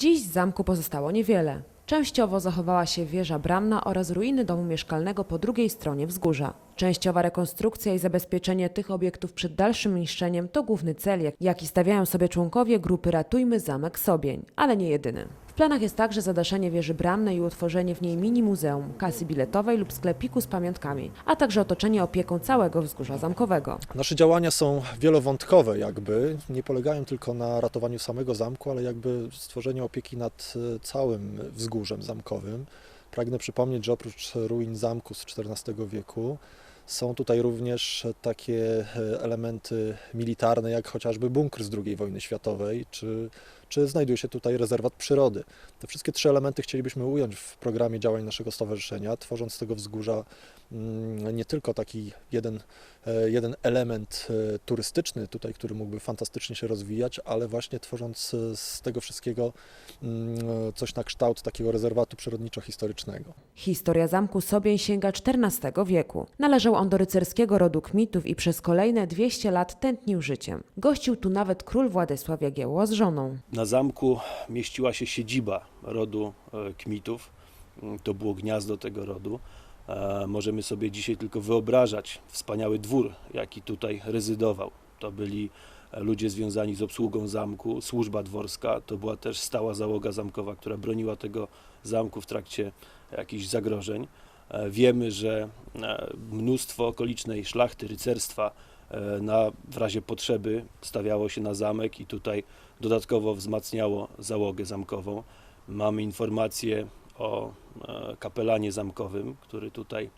Dziś z zamku pozostało niewiele. Częściowo zachowała się wieża bramna oraz ruiny domu mieszkalnego po drugiej stronie wzgórza. Częściowa rekonstrukcja i zabezpieczenie tych obiektów przed dalszym niszczeniem to główny cel, jak- jaki stawiają sobie członkowie grupy Ratujmy Zamek Sobień, ale nie jedyny. W planach jest także zadaszenie wieży bramnej i utworzenie w niej mini muzeum, kasy biletowej lub sklepiku z pamiątkami, a także otoczenie opieką całego wzgórza zamkowego. Nasze działania są wielowątkowe jakby, nie polegają tylko na ratowaniu samego zamku, ale jakby stworzeniu opieki nad e, całym wzgórzem zamkowym. Pragnę przypomnieć, że oprócz ruin zamku z XIV wieku są tutaj również takie e, elementy militarne, jak chociażby bunkr z II wojny światowej, czy, czy znajduje się tutaj rezerwat przyrody. Te wszystkie trzy elementy chcielibyśmy ująć w programie działań naszego stowarzyszenia, tworząc z tego wzgórza mm, nie tylko taki jeden e, jeden element e, turystyczny tutaj, który mógłby fantastycznie się rozwijać, ale właśnie tworząc e, z tego wszystkiego mm, coś na kształt takiego rezerwatu przyrodniczo-historycznego. Historia zamku Sobień sięga XIV wieku. Należał on do rycerskiego rodu Kmitów i przez kolejne 200 lat tętnił życiem. Gościł tu nawet król Władysław Jagiełło z żoną. Na zamku mieściła się siedziba rodu e, Kmitów. Mm, To było gniazdo tego rodu. E, Możemy sobie dzisiaj tylko wyobrażać wspaniały dwór, jaki tutaj rezydował. To byli e, ludzie związani z obsługą zamku, służba dworska, to była też stała załoga zamkowa, która broniła tego zamku w trakcie jakichś zagrożeń. Wiemy, że mnóstwo okolicznej szlachty, rycerstwa na, w razie potrzeby stawiało się na zamek i tutaj dodatkowo wzmacniało załogę zamkową. Mamy informacje o e, kapelanie zamkowym, który tutaj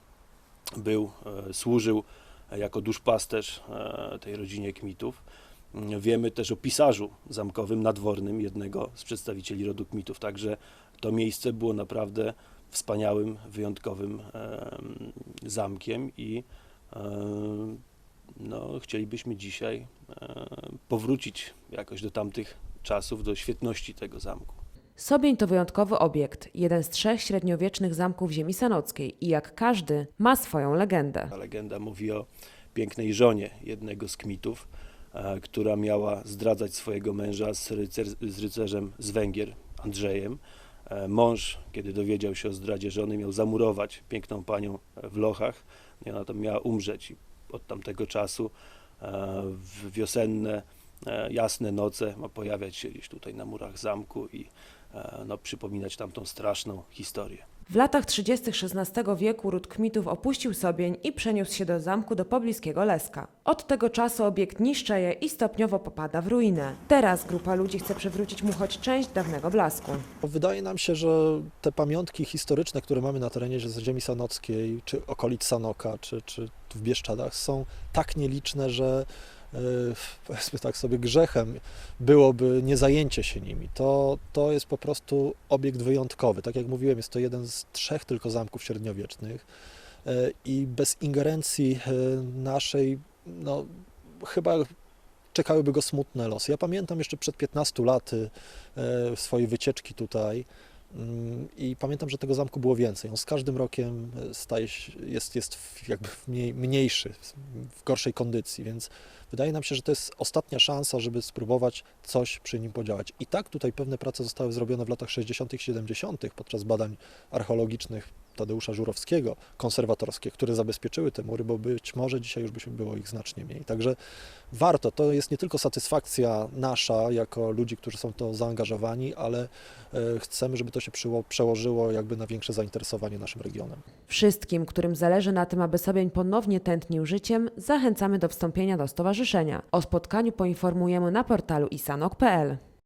był, e, służył jako duszpasterz e, tej rodzinie Kmitów. Wiemy też o pisarzu zamkowym, nadwornym, jednego z przedstawicieli rodu Kmitów. Także to miejsce było naprawdę wspaniałym, wyjątkowym em, zamkiem i no, chcielibyśmy dzisiaj e, powrócić jakoś do tamtych czasów, do świetności tego zamku. Sobień to wyjątkowy obiekt, jeden z trzech średniowiecznych zamków ziemi sanockiej i jak każdy ma swoją legendę. Ta legenda mówi o pięknej żonie jednego z kmitów, e, która miała zdradzać swojego męża z, rycer, z rycerzem z Węgier, Andrzejem. E, Mąż, kiedy dowiedział się o zdradzie żony, miał zamurować piękną panią w lochach i ona tam miała umrzeć. Od tamtego czasu e, wiosenne, jasne noce ma pojawiać się gdzieś tutaj na murach zamku i e, no, przypominać tamtą straszną historię. W latach 30. XVI wieku ród Kmitów opuścił Sobień i przeniósł się do zamku do pobliskiego Leska. Od tego czasu obiekt niszczeje i stopniowo popada w ruinę. Teraz grupa ludzi chce przywrócić mu choć część dawnego blasku. Wydaje nam się, że te pamiątki historyczne, które mamy na terenie ziemi sanockiej, czy okolic Sanoka, czy, czy w Bieszczadach są tak nieliczne, że e, powiedzmy tak sobie grzechem byłoby nie zajęcie się nimi. To, to jest po prostu obiekt wyjątkowy. Tak jak mówiłem, jest to jeden z trzech tylko zamków średniowiecznych e, i bez ingerencji e, naszej, no chyba czekałyby go smutne losy. Ja pamiętam jeszcze przed 15 laty e, swoje wycieczki tutaj i pamiętam, że tego zamku było więcej. On z każdym rokiem e, staje się, jest, jest jakby mniej, mniejszy, w gorszej kondycji, więc wydaje nam się, że to jest ostatnia szansa, żeby spróbować coś przy nim podziałać. I tak tutaj pewne prace zostały zrobione w latach 60. i 70. podczas badań archeologicznych Tadeusza Żurowskiego, konserwatorskie, które zabezpieczyły te mury, bo być może dzisiaj już by się było ich znacznie mniej. Także warto. To jest nie tylko satysfakcja nasza, jako ludzi, którzy są to zaangażowani, ale e, chcemy, żeby to się przełożyło jakby na większe zainteresowanie naszym regionem. Wszystkim, którym zależy na tym, aby Sobień ponownie tętnił życiem, zachęcamy do wstąpienia do stowarzyszenia. O spotkaniu poinformujemy na portalu isanok.pl.